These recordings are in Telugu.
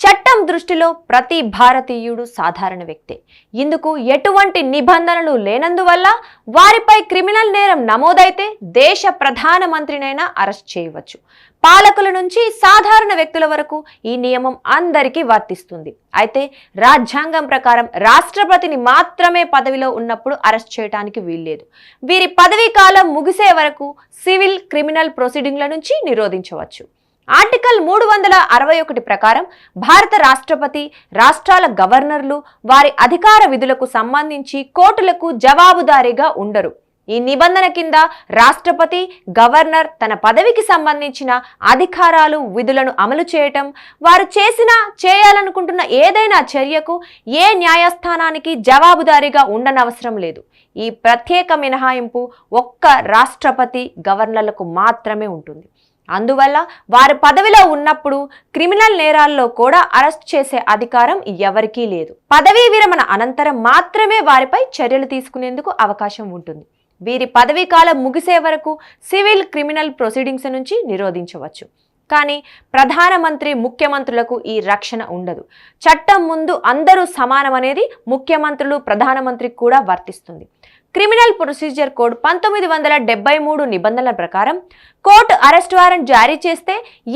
చట్టం దృష్టిలో ప్రతి భారతీయుడు సాధారణ వ్యక్తే. ఇందుకు ఎటువంటి నిబంధనలు లేనందువల్ల వారిపై క్రిమినల్ నేరం నమోదైతే దేశ ప్రధానమంత్రినైనా అరెస్ట్ చేయవచ్చు. పాలకుల నుంచి సాధారణ వ్యక్తుల వరకు ఈ నియమం అందరికీ వర్తిస్తుంది. అయితే రాజ్యాంగం ప్రకారం రాష్ట్రపతిని మాత్రమే పదవిలో ఉన్నప్పుడు అరెస్ట్ చేయడానికి వీల్లేదు. వీరి పదవీ కాలం ముగిసే వరకు సివిల్ క్రిమినల్ ప్రొసీడింగ్ల నుంచి నిరోధించవచ్చు. ఆర్టికల్ మూడు వందల అరవై ఒకటి ప్రకారం భారత రాష్ట్రపతి రాష్ట్రాల గవర్నర్లు వారి అధికార విధులకు సంబంధించి కోర్టులకు జవాబుదారీగా ఉండరు. ఈ నిబంధన కింద రాష్ట్రపతి గవర్నర్ తన పదవికి సంబంధించిన అధికారాలు విధులను అమలు చేయటం వారు చేసిన చేయాలనుకుంటున్న ఏదైనా చర్యకు ఏ న్యాయస్థానానికి జవాబుదారీగా ఉండనవసరం లేదు. ఈ ప్రత్యేక మినహాయింపు ఒక్క రాష్ట్రపతి గవర్నర్లకు మాత్రమే ఉంటుంది. అందువల్ల వారు పదవిలో ఉన్నప్పుడు క్రిమినల్ నేరాల్లో కూడా అరెస్ట్ చేసే అధికారం ఎవరికీ లేదు. పదవీ విరమణ అనంతరం మాత్రమే వారిపై చర్యలు తీసుకునేందుకు అవకాశం ఉంటుంది. వీరి పదవీ కాలం ముగిసే వరకు సివిల్ క్రిమినల్ ప్రొసీడింగ్స్ నుంచి నిరోధించవచ్చు. కానీ ప్రధానమంత్రి ముఖ్యమంత్రులకు ఈ రక్షణ ఉండదు. చట్టం ముందు అందరూ సమానమనేది ముఖ్యమంత్రులు ప్రధానమంత్రికి కూడా వర్తిస్తుంది. క్రిమినల్ ప్రొసీజర్ కోడ్ పంతొమ్మిది వందల డెబ్బై మూడు నిబంధనల ప్రకారం కోర్టు అరెస్ట్ వారెంట్ జారీ చేస్తే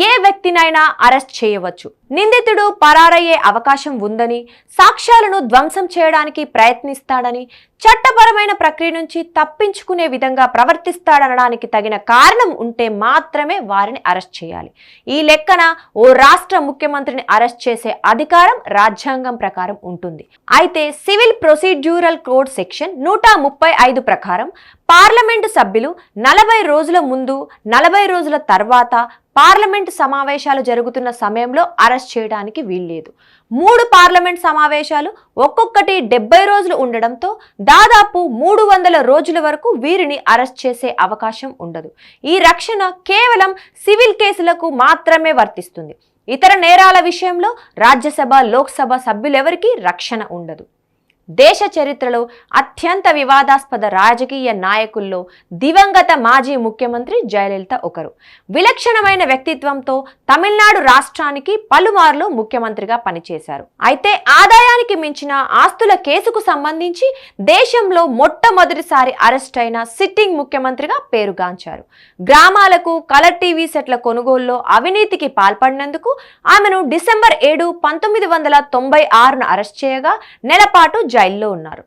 ఏ వ్యక్తినైనా అరెస్ట్ చేయవచ్చు. నిందితుడు పరారయ్యే అవకాశం ఉందని సాక్ష్యాలను ధ్వంసం చేయడానికి ప్రయత్నిస్తాడని చట్టపరమైన ప్రక్రియ నుంచి తప్పించుకునే విధంగా ప్రవర్తిస్తాడనడానికి తగిన కారణం ఉంటే మాత్రమే వారిని అరెస్ట్ చేయాలి. ఈ లెక్కన ఓ రాష్ట్ర ముఖ్యమంత్రిని అరెస్ట్ చేసే అధికారం రాజ్యాంగం ప్రకారం ఉంటుంది. అయితే సివిల్ ప్రొసీడ్యూరల్ కోడ్ సెక్షన్ నూట ముప్పై ఐదు ప్రకారం పార్లమెంటు సభ్యులు నలభై రోజుల ముందు నలభై రోజుల తర్వాత పార్లమెంటు సమావేశాలు జరుగుతున్న సమయంలో అరెస్ట్ చేయడానికి వీల్లేదు. మూడు పార్లమెంట్ సమావేశాలు ఒక్కొక్కటి డెబ్బై రోజులు ఉండడంతో దాదాపు మూడు వందల రోజుల వరకు వీరిని అరెస్ట్ చేసే అవకాశం ఉండదు. ఈ రక్షణ కేవలం సివిల్ కేసులకు మాత్రమే వర్తిస్తుంది. ఇతర నేరాల విషయంలో రాజ్యసభ లోక్సభ సభ్యులెవరికీ రక్షణ ఉండదు. దేశ చరిత్రలో అత్యంత వివాదాస్పద రాజకీయ నాయకుల్లో దివంగత మాజీ ముఖ్యమంత్రి జయలలిత ఒకరు. విలక్షణమైన వ్యక్తిత్వంతో తమిళనాడు రాష్ట్రానికి పలుమార్లు ముఖ్యమంత్రిగా పనిచేశారు. అయితే ఆదాయానికి మించిన ఆస్తుల కేసుకు సంబంధించి దేశంలో మొట్టమొదటిసారి అరెస్ట్ అయిన సిట్టింగ్ ముఖ్యమంత్రిగా పేరుగాంచారు. గ్రామాలకు కలర్ టీవీ సెట్ల కొనుగోలులో అవినీతికి పాల్పడినందుకు ఆమెను డిసెంబర్ ఏడు పంతొమ్మిది వందల తొంభై ఆరున అరెస్ట్ చేయగా నెలపాటు జైల్లో ఉన్నారు.